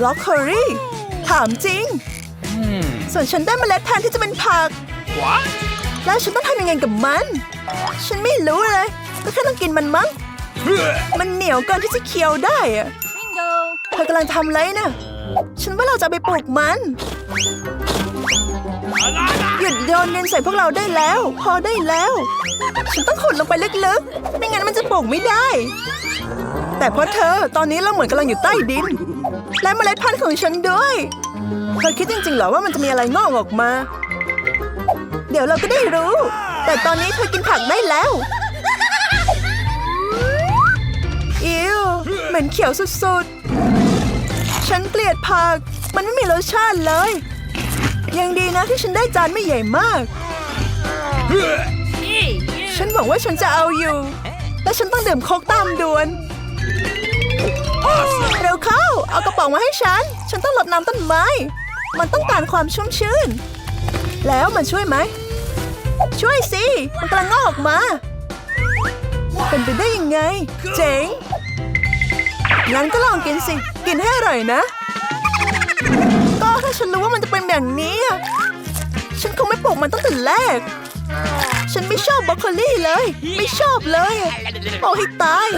บล็อกโคลี่ ถามจริง ส่วนฉันได้เมล็ดพันธุ์ที่จะเป็นผัก What? แล้วฉันต้องทำยังไงกับมัน ฉันไม่รู้เลย ก็แค่ต้องกินมันมั้ง มันเหนียวเกินที่จะเคี้ยวได้อะ Bingo! เธอกำลังทำอะไรนะฉันว่าเราจะเอาไปปลูกมัน หยุดโยนดินใส่พวกเราได้แล้ว พอได้แล้ว ฉันต้องขุดลงไปลึกๆ ไม่งั้นมันจะปลูกไม่ได้ แต่เพราะเธอตอนนี้เราเหมือนกำลังอยู่ใต้ดิน และเมล็ดพันธุ์ของฉันด้วยเธอคิดจริงๆเหรอว่ามันจะมีอะไรงอกออกมา เดี๋ยวเราก็ได้รู้ แต่ตอนนี้เธอกินผักได้แล้วอิวเหม็นเขียวสุดๆ ฉันเกลียดผัก มันไม่มีรสชาติเลย ยังดีนะที่ฉันได้จานไม่ใหญ่มาก Hey, you! ฉันหวังว่าฉันจะเอาอยู่ และฉันต้องดื่มโค้กตามด่วนเร็ว เอากระป๋องมาให้ฉัน ฉันต้องรดน้ำต้นไม้ มันต้องการความชุ่มชื้น แล้วมันช่วยไหม ช่วยสิ มันกำลังงอกออกมา เป็นไปได้ยังไง เจ๋ง งั้นก็ลองกินสิ กินให้อร่อยนะ ก็ถ้าฉันรู้ว่ามันจะเป็นแบบนี้ ฉันคงไม่ปลูกมันตั้งแต่แรก ฉันไม่ชอบบรอกโคลี่เลย ไม่ชอบเลยโอ้ให้ตาย